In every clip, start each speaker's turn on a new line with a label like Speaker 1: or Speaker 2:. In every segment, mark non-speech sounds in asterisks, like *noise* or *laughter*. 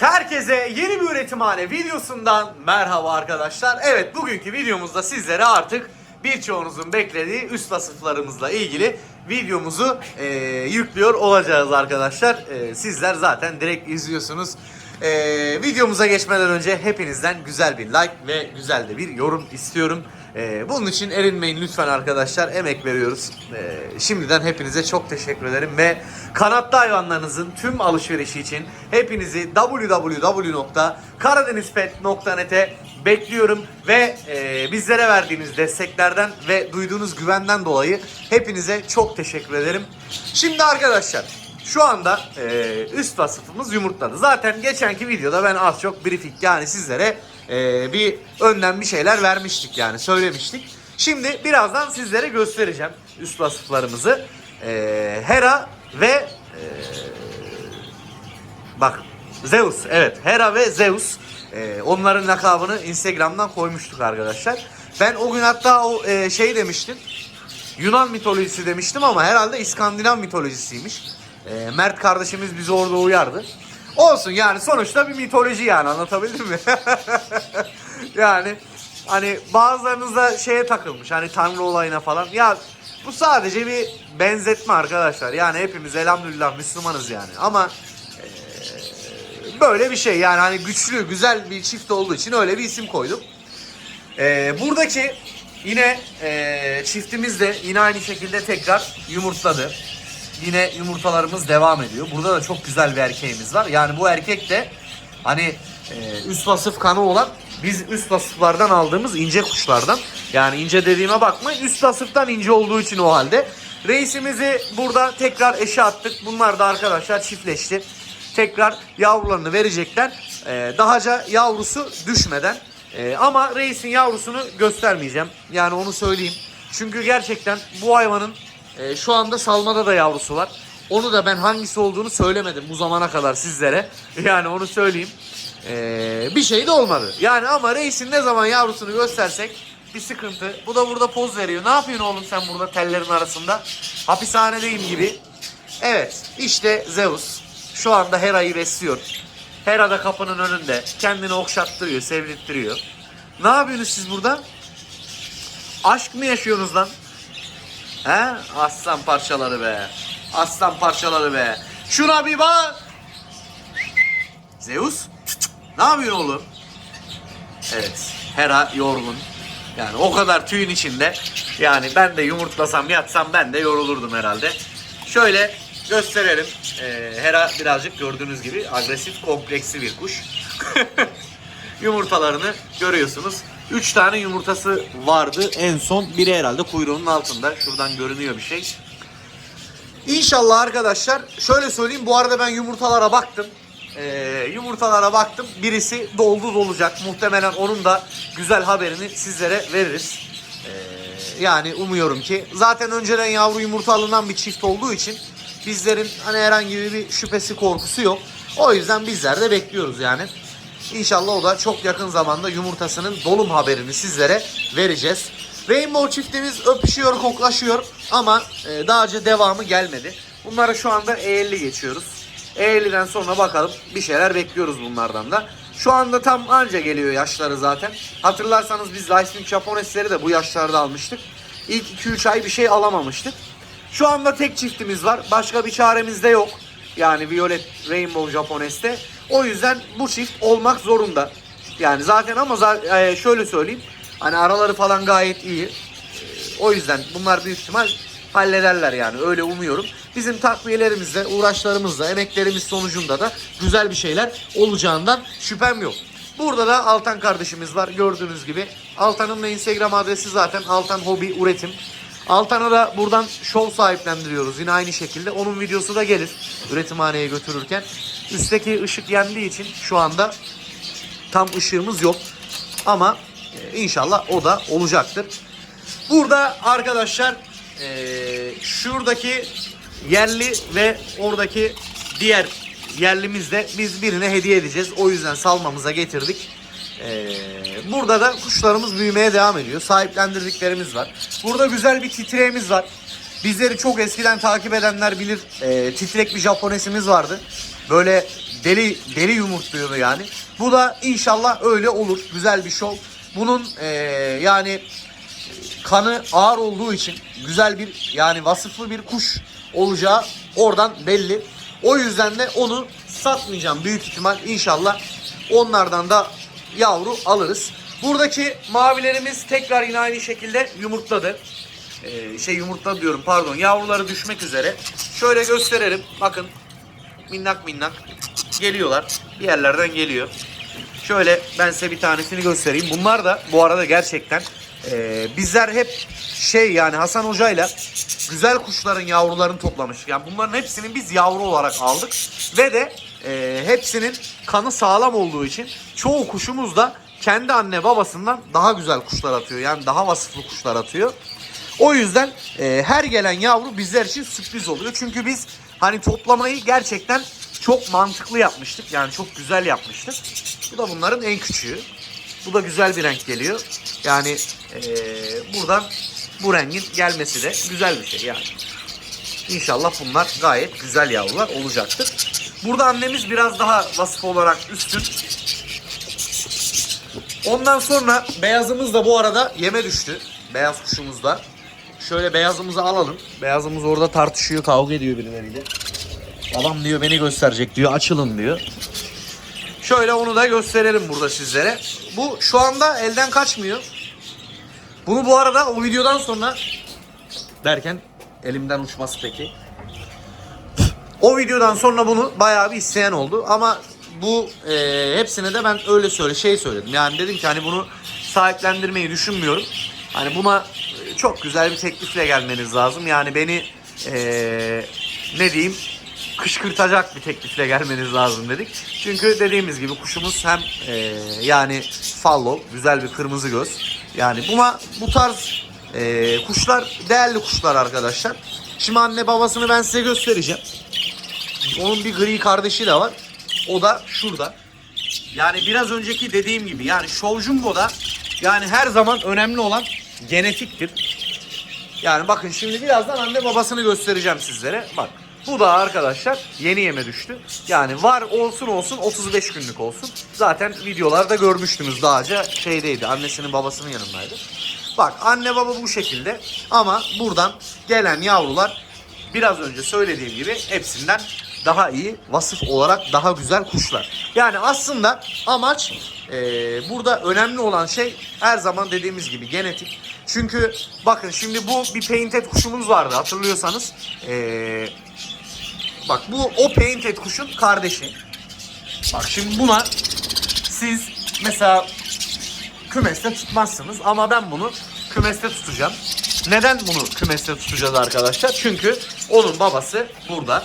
Speaker 1: Herkese yeni bir üretimhane videosundan merhaba arkadaşlar. Evet, bugünkü videomuzda sizlere artık birçoğunuzun beklediği üst vasıflarımızla ilgili videomuzu e, yüklüyor olacağız arkadaşlar. E, sizler zaten direkt izliyorsunuz. E, videomuza geçmeden önce hepinizden güzel bir like ve güzel de bir yorum istiyorum. E, bunun için erinmeyin lütfen arkadaşlar. Emek veriyoruz. E, şimdiden hepinize çok teşekkür ederim ve kanatlı hayvanlarınızın tüm alışverişi için hepinizi www.karadenizpet.net'e bekliyorum ve e, bizlere verdiğiniz desteklerden ve duyduğunuz güvenden dolayı hepinize çok teşekkür ederim. Şimdi arkadaşlar şu anda e, üst vasıfımız yumurtladı. Zaten geçenki videoda ben az çok briefing yani sizlere e, bir önden bir şeyler vermiştik yani söylemiştik. Şimdi birazdan sizlere göstereceğim üst vasıflarımızı. E, Hera ve e, Bak Zeus evet Hera ve Zeus Ee, onların lakabını Instagram'dan koymuştuk arkadaşlar. Ben o gün hatta o e, şey demiştim. Yunan mitolojisi demiştim ama herhalde İskandinav mitolojisiymiş. Ee, Mert kardeşimiz bizi orada uyardı. Olsun yani sonuçta bir mitoloji yani anlatabildim mi? *laughs* yani hani bazılarınız da şeye takılmış hani tanrı olayına falan. Ya bu sadece bir benzetme arkadaşlar. Yani hepimiz elhamdülillah Müslümanız yani. Ama böyle bir şey yani hani güçlü güzel bir çift olduğu için öyle bir isim koydum. Ee, buradaki yine e, çiftimiz de yine aynı şekilde tekrar yumurtladı. Yine yumurtalarımız devam ediyor. Burada da çok güzel bir erkeğimiz var. Yani bu erkek de hani e, üst vasıf kanı olan biz üst vasıflardan aldığımız ince kuşlardan. Yani ince dediğime bakmayın üst vasıftan ince olduğu için o halde. Reisimizi burada tekrar eşe attık. Bunlar da arkadaşlar çiftleşti tekrar yavrularını verecekler. Ee, dahaca yavrusu düşmeden. Ee, ama reisin yavrusunu göstermeyeceğim. Yani onu söyleyeyim. Çünkü gerçekten bu hayvanın e, şu anda salmada da yavrusu var. Onu da ben hangisi olduğunu söylemedim bu zamana kadar sizlere. *laughs* Yani onu söyleyeyim. Ee, bir şey de olmadı. Yani ama reisin ne zaman yavrusunu göstersek bir sıkıntı. Bu da burada poz veriyor. Ne yapıyorsun oğlum sen burada tellerin arasında? Hapishanedeyim gibi. Evet işte Zeus. Şu anda Hera'yı besliyor. Hera da kapının önünde. Kendini okşattırıyor, sevdirttiriyor. Ne yapıyorsunuz siz burada? Aşk mı yaşıyorsunuz lan? He? Aslan parçaları be. Aslan parçaları be. Şuna bir bak. Zeus. Ne yapıyorsun oğlum? Evet. Hera yorgun. Yani o kadar tüyün içinde. Yani ben de yumurtlasam yatsam ben de yorulurdum herhalde. Şöyle gösterelim. Ee, Hera birazcık gördüğünüz gibi agresif, kompleksli bir kuş. *laughs* Yumurtalarını görüyorsunuz. 3 tane yumurtası vardı. En son biri herhalde kuyruğunun altında. Şuradan görünüyor bir şey. İnşallah arkadaşlar şöyle söyleyeyim. Bu arada ben yumurtalara baktım. Ee, yumurtalara baktım. Birisi doldu dolacak. Muhtemelen onun da güzel haberini sizlere veririz. Ee, yani umuyorum ki. Zaten önceden yavru yumurta alınan bir çift olduğu için bizlerin hani herhangi bir şüphesi korkusu yok. O yüzden bizler de bekliyoruz yani. İnşallah o da çok yakın zamanda yumurtasının dolum haberini sizlere vereceğiz. Rainbow çiftimiz öpüşüyor, koklaşıyor ama e, daha önce devamı gelmedi. Bunları şu anda E50 geçiyoruz. E50'den sonra bakalım bir şeyler bekliyoruz bunlardan da. Şu anda tam anca geliyor yaşları zaten. Hatırlarsanız biz Lightning Japonesleri de bu yaşlarda almıştık. İlk 2-3 ay bir şey alamamıştık. Şu anda tek çiftimiz var. Başka bir çaremiz de yok. Yani Violet Rainbow Japones'te. O yüzden bu çift olmak zorunda. Yani zaten ama e, şöyle söyleyeyim. Hani araları falan gayet iyi. E, O yüzden bunlar büyük ihtimal hallederler yani öyle umuyorum. Bizim takviyelerimizle, uğraşlarımızla, emeklerimiz sonucunda da güzel bir şeyler olacağından şüphem yok. Burada da Altan kardeşimiz var gördüğünüz gibi. Altan'ın da Instagram adresi zaten Altan Hobi Üretim. Altan'a da buradan şov sahiplendiriyoruz yine aynı şekilde. Onun videosu da gelir üretimhaneye götürürken. Üstteki ışık yendiği için şu anda tam ışığımız yok. Ama e, inşallah o da olacaktır. Burada arkadaşlar e, şuradaki yerli ve oradaki diğer yerlimizde biz birine hediye edeceğiz. O yüzden salmamıza getirdik. Ee, burada da kuşlarımız büyümeye devam ediyor. Sahiplendirdiklerimiz var. Burada güzel bir titreğimiz var. Bizleri çok eskiden takip edenler bilir. Ee, titrek bir Japonesimiz vardı. Böyle deli deli yumurtluyordu yani. Bu da inşallah öyle olur. Güzel bir şov. Bunun e, yani kanı ağır olduğu için güzel bir yani vasıflı bir kuş olacağı oradan belli. O yüzden de onu satmayacağım büyük ihtimal inşallah onlardan da yavru alırız. Buradaki mavilerimiz tekrar yine aynı şekilde yumurtladı. Ee, şey yumurtladı diyorum pardon yavruları düşmek üzere. Şöyle gösterelim bakın minnak minnak geliyorlar bir yerlerden geliyor. Şöyle ben size bir tanesini göstereyim. Bunlar da bu arada gerçekten e, bizler hep şey yani Hasan Hoca'yla güzel kuşların yavrularını toplamıştık. Yani bunların hepsini biz yavru olarak aldık. Ve de e, hepsinin kanı sağlam olduğu için çoğu kuşumuz da kendi anne babasından daha güzel kuşlar atıyor. Yani daha vasıflı kuşlar atıyor. O yüzden e, her gelen yavru bizler için sürpriz oluyor. Çünkü biz hani toplamayı gerçekten çok mantıklı yapmıştık. Yani çok güzel yapmıştık. Bu da bunların en küçüğü. Bu da güzel bir renk geliyor. Yani e, buradan bu rengin gelmesi de güzel bir şey yani. İnşallah bunlar gayet güzel yavrular olacaktır. Burada annemiz biraz daha vasıf olarak üstün. Ondan sonra beyazımız da bu arada yeme düştü. Beyaz kuşumuz da. Şöyle beyazımızı alalım. Beyazımız orada tartışıyor, kavga ediyor birileriyle. Babam diyor beni gösterecek diyor, açılın diyor. Şöyle onu da gösterelim burada sizlere. Bu şu anda elden kaçmıyor. Bunu bu arada o videodan sonra derken elimden uçması peki. O videodan sonra bunu bayağı bir isteyen oldu ama bu e, hepsine de ben öyle söyle şey söyledim. Yani dedim ki hani bunu sahiplendirmeyi düşünmüyorum. Hani buna çok güzel bir teklifle gelmeniz lazım. Yani beni e, ne diyeyim kışkırtacak bir teklifle gelmeniz lazım dedik. Çünkü dediğimiz gibi kuşumuz hem e, yani fallow güzel bir kırmızı göz. Yani buna bu tarz e, kuşlar değerli kuşlar arkadaşlar. Şimdi anne babasını ben size göstereceğim. Onun bir gri kardeşi de var. O da şurada. Yani biraz önceki dediğim gibi yani Show Jumbo'da yani her zaman önemli olan genetiktir. Yani bakın şimdi birazdan anne babasını göstereceğim sizlere. Bak bu da arkadaşlar yeni yeme düştü. Yani var olsun olsun 35 günlük olsun. Zaten videolarda görmüştünüz daha önce şeydeydi annesinin babasının yanındaydı. Bak anne baba bu şekilde ama buradan gelen yavrular biraz önce söylediğim gibi hepsinden daha iyi vasıf olarak daha güzel kuşlar. Yani aslında amaç e, burada önemli olan şey her zaman dediğimiz gibi genetik. Çünkü bakın şimdi bu bir painted kuşumuz vardı hatırlıyorsanız. E, bak bu o painted kuşun kardeşi. Bak şimdi buna siz mesela kümeste tutmazsınız ama ben bunu kümeste tutacağım. Neden bunu kümeste tutacağız arkadaşlar? Çünkü onun babası burada.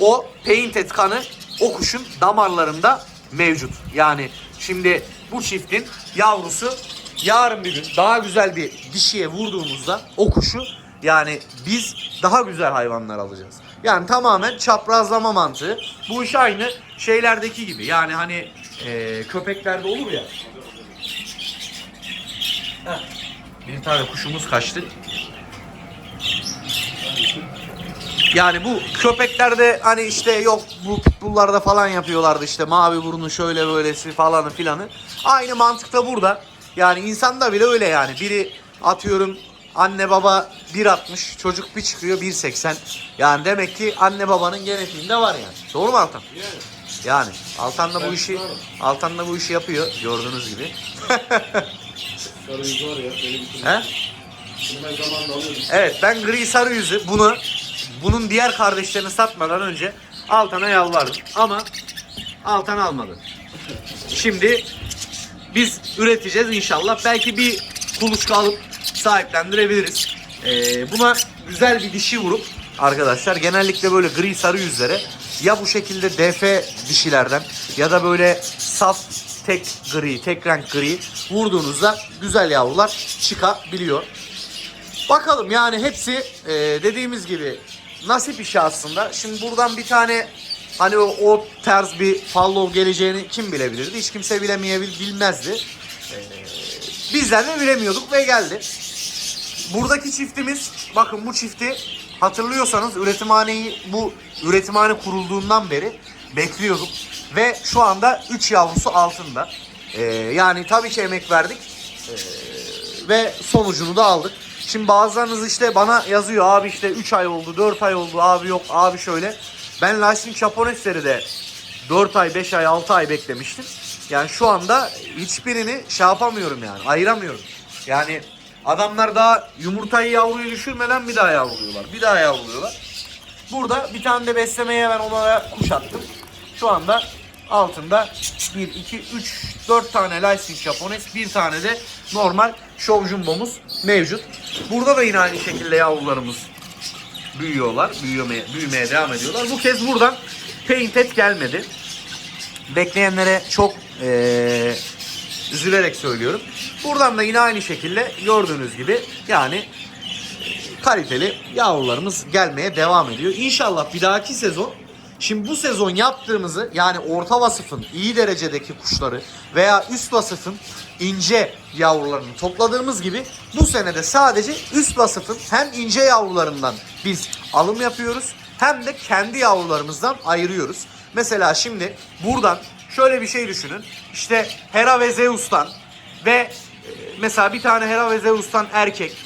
Speaker 1: O painted kanı o kuşun damarlarında mevcut. Yani şimdi bu çiftin yavrusu yarın bir gün daha güzel bir dişiye vurduğumuzda o kuşu yani biz daha güzel hayvanlar alacağız. Yani tamamen çaprazlama mantığı. Bu iş aynı şeylerdeki gibi. Yani hani e, köpeklerde olur ya. Bir tane kuşumuz kaçtı. Yani bu köpeklerde hani işte yok bu pitbulllarda falan yapıyorlardı işte mavi burnu şöyle böylesi falanı filanı. Aynı mantıkta burada. Yani insanda bile öyle yani. Biri atıyorum anne baba 1.60 çocuk bir çıkıyor 1.80. Yani demek ki anne babanın genetiğinde var yani. Doğru mu Altan? Yani Altan da bu işi Altan da bu işi yapıyor gördüğünüz gibi.
Speaker 2: Sarı yüzü var ya benim.
Speaker 1: He?
Speaker 2: Bunu ben zamanında alıyordum.
Speaker 1: Evet ben gri sarı yüzü bunu bunun diğer kardeşlerini satmadan önce Altan'a yalvardım. Ama Altan almadı. Şimdi biz üreteceğiz inşallah. Belki bir kuluçka alıp sahiplendirebiliriz. Ee, buna güzel bir dişi vurup arkadaşlar genellikle böyle gri sarı yüzlere ya bu şekilde DF dişilerden ya da böyle saf tek gri, tek renk gri vurduğunuzda güzel yavrular çıkabiliyor. Bakalım yani hepsi e, dediğimiz gibi nasip işi aslında. Şimdi buradan bir tane hani o, o tarz bir follow geleceğini kim bilebilirdi? Hiç kimse bilemeyebil bilmezdi. E, bizler de bilemiyorduk ve geldi. Buradaki çiftimiz bakın bu çifti hatırlıyorsanız üretimhaneyi bu üretimhane kurulduğundan beri bekliyorduk. Ve şu anda 3 yavrusu altında. Ee, yani tabii ki emek verdik. Ee, ve sonucunu da aldık. Şimdi bazılarınız işte bana yazıyor abi işte 3 ay oldu 4 ay oldu abi yok abi şöyle. Ben Lasting Japonesleri de 4 ay 5 ay 6 ay beklemiştim. Yani şu anda hiçbirini şey yapamıyorum yani ayıramıyorum. Yani adamlar daha yumurtayı yavruyu düşürmeden bir daha yavruluyorlar. Bir daha yavruluyorlar. Burada bir tane de beslemeye ben onlara kuş attım. Şu anda altında 1, 2, 3, 4 tane Licensing Japones, bir tane de normal Show Jumbo'muz mevcut. Burada da yine aynı şekilde yavrularımız büyüyorlar, büyümeye, büyümeye devam ediyorlar. Bu kez buradan Painted gelmedi. Bekleyenlere çok eee, üzülerek söylüyorum. Buradan da yine aynı şekilde gördüğünüz gibi yani kaliteli yavrularımız gelmeye devam ediyor. İnşallah bir dahaki sezon Şimdi bu sezon yaptığımızı yani orta vasıfın iyi derecedeki kuşları veya üst vasıfın ince yavrularını topladığımız gibi bu senede sadece üst vasıfın hem ince yavrularından biz alım yapıyoruz hem de kendi yavrularımızdan ayırıyoruz. Mesela şimdi buradan şöyle bir şey düşünün. İşte Hera ve Zeus'tan ve e, mesela bir tane Hera ve Zeus'tan erkek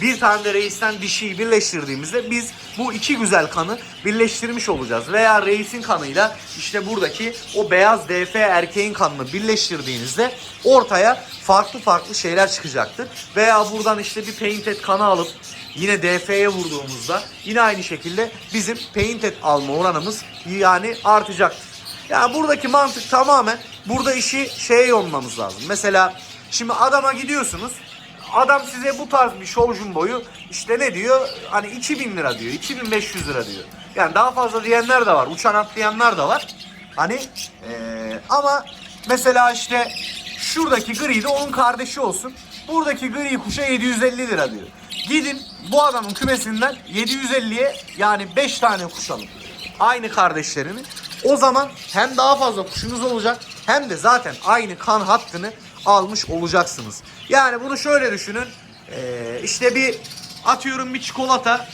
Speaker 1: bir tane de reisten dişiyi birleştirdiğimizde biz bu iki güzel kanı birleştirmiş olacağız. Veya reisin kanıyla işte buradaki o beyaz DF erkeğin kanını birleştirdiğinizde ortaya farklı farklı şeyler çıkacaktır. Veya buradan işte bir painted kanı alıp yine DF'ye vurduğumuzda yine aynı şekilde bizim painted alma oranımız yani artacaktır. Yani buradaki mantık tamamen burada işi şeye yollamamız lazım. Mesela şimdi adama gidiyorsunuz Adam size bu tarz bir show jumboyu işte ne diyor? Hani 2000 lira diyor, 2500 lira diyor. Yani daha fazla diyenler de var, uçan atlayanlar da var. Hani eee, ama mesela işte şuradaki gri de onun kardeşi olsun. Buradaki gri kuşa 750 lira diyor. Gidin bu adamın kümesinden 750'ye yani 5 tane kuş alın. Aynı kardeşlerini. O zaman hem daha fazla kuşunuz olacak hem de zaten aynı kan hattını almış olacaksınız. Yani bunu şöyle düşünün. Ee, işte bir atıyorum bir çikolata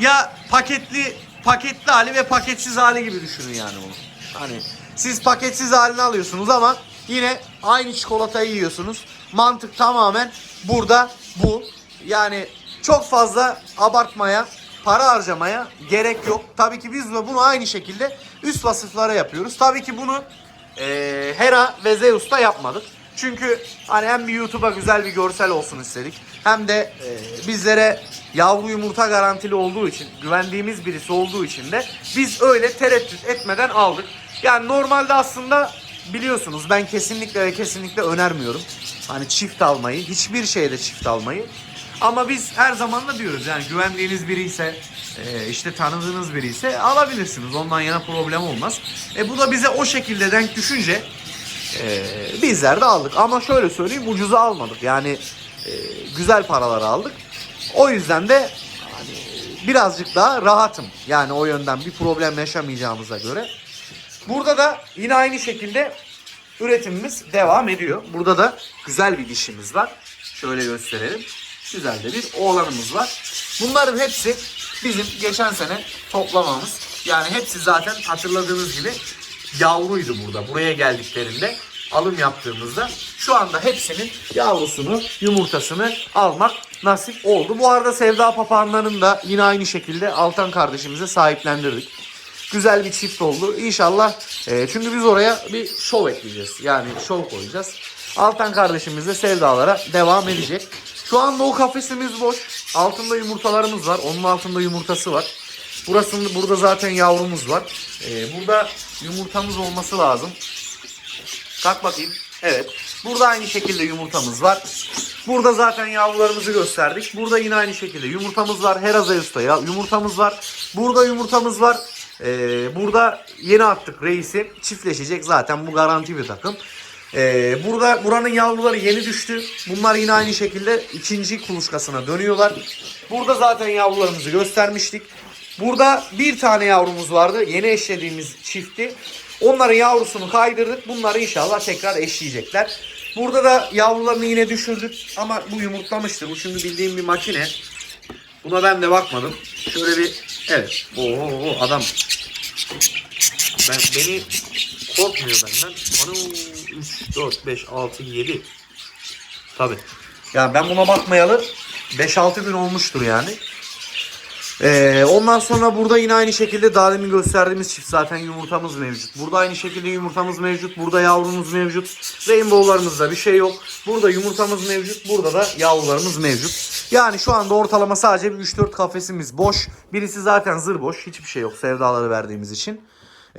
Speaker 1: ya paketli paketli hali ve paketsiz hali gibi düşünün yani bunu. Hani siz paketsiz halini alıyorsunuz ama yine aynı çikolatayı yiyorsunuz. Mantık tamamen burada bu. Yani çok fazla abartmaya, para harcamaya gerek yok. Tabii ki biz de bunu aynı şekilde üst vasıflara yapıyoruz. Tabii ki bunu e, Hera ve Zeus'ta yapmadık. Çünkü hani hem bir YouTube'a güzel bir görsel olsun istedik. Hem de e, bizlere yavru yumurta garantili olduğu için, güvendiğimiz birisi olduğu için de biz öyle tereddüt etmeden aldık. Yani normalde aslında biliyorsunuz ben kesinlikle ve kesinlikle önermiyorum. Hani çift almayı, hiçbir şeyde çift almayı. Ama biz her zaman da diyoruz yani güvendiğiniz biri ise e, işte tanıdığınız biri ise alabilirsiniz. Ondan yana problem olmaz. E bu da bize o şekilde denk düşünce e, bizler de aldık. Ama şöyle söyleyeyim ucuza almadık. Yani e, güzel paralar aldık. O yüzden de hani birazcık daha rahatım. Yani o yönden bir problem yaşamayacağımıza göre. Burada da yine aynı şekilde üretimimiz devam ediyor. Burada da güzel bir dişimiz var. Şöyle gösterelim. Güzel de bir oğlanımız var. Bunların hepsi bizim geçen sene toplamamız. Yani hepsi zaten hatırladığınız gibi yavruydu burada. Buraya geldiklerinde alım yaptığımızda şu anda hepsinin yavrusunu, yumurtasını almak nasip oldu. Bu arada Sevda Papağanları'nı da yine aynı şekilde Altan kardeşimize sahiplendirdik. Güzel bir çift oldu. İnşallah e, çünkü biz oraya bir şov ekleyeceğiz. Yani şov koyacağız. Altan kardeşimiz de sevdalara devam edecek. Şu anda o kafesimiz boş. Altında yumurtalarımız var. Onun altında yumurtası var. Burasında burada zaten yavrumuz var. E, burada yumurtamız olması lazım. Kalk bakayım. Evet. Burada aynı şekilde yumurtamız var. Burada zaten yavrularımızı gösterdik. Burada yine aynı şekilde yumurtamız var. Herazayus'ta ya yumurtamız var. Burada yumurtamız var. Ee, burada yeni attık reisi. Çiftleşecek zaten bu garanti bir takım. Ee, burada buranın yavruları yeni düştü. Bunlar yine aynı şekilde ikinci kuluçkasına dönüyorlar. Burada zaten yavrularımızı göstermiştik. Burada bir tane yavrumuz vardı. Yeni eşlediğimiz çifti. Onların yavrusunu kaydırdık. Bunları inşallah tekrar eşleyecekler. Burada da yavrularını yine düşürdük. Ama bu yumurtlamıştı. Bu şimdi bildiğim bir makine. Buna ben de bakmadım. Şöyle bir evet. Oo adam. Ben, beni korkmuyor benden. Ana 3, 4, 5, 6, 7. Tabi. Ya ben buna bakmayalı 5-6 gün olmuştur yani. Ee, ondan sonra burada yine aynı şekilde daha demin gösterdiğimiz çift zaten yumurtamız mevcut. Burada aynı şekilde yumurtamız mevcut. Burada yavrumuz mevcut. Rainbow'larımızda bir şey yok. Burada yumurtamız mevcut. Burada da yavrularımız mevcut. Yani şu anda ortalama sadece bir 3-4 kafesimiz boş. Birisi zaten zır boş. Hiçbir şey yok sevdaları verdiğimiz için.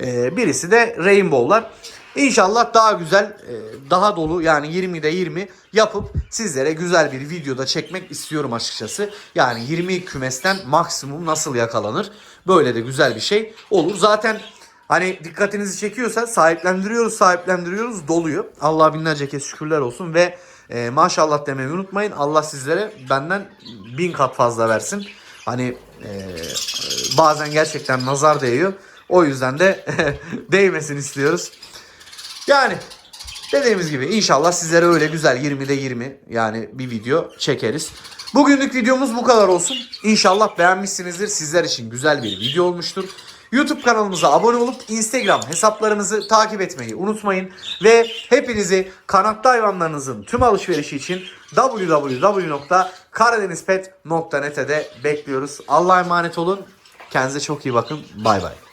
Speaker 1: Ee, birisi de Rainbow'lar. İnşallah daha güzel, e, daha dolu yani 20'de 20 yapıp sizlere güzel bir videoda çekmek istiyorum açıkçası. Yani 20 kümesten maksimum nasıl yakalanır? Böyle de güzel bir şey olur. Zaten hani dikkatinizi çekiyorsa sahiplendiriyoruz, sahiplendiriyoruz doluyor. Allah binlerce kez şükürler olsun ve e, maşallah demeyi unutmayın. Allah sizlere benden bin kat fazla versin. Hani e, bazen gerçekten nazar değiyor. O yüzden de *laughs* değmesin istiyoruz. Yani dediğimiz gibi inşallah sizlere öyle güzel 20'de 20 yani bir video çekeriz. Bugünlük videomuz bu kadar olsun. İnşallah beğenmişsinizdir. Sizler için güzel bir video olmuştur. YouTube kanalımıza abone olup Instagram hesaplarımızı takip etmeyi unutmayın. Ve hepinizi kanatlı hayvanlarınızın tüm alışverişi için www.karadenizpet.net'e de bekliyoruz. Allah'a emanet olun. Kendinize çok iyi bakın. Bay bay.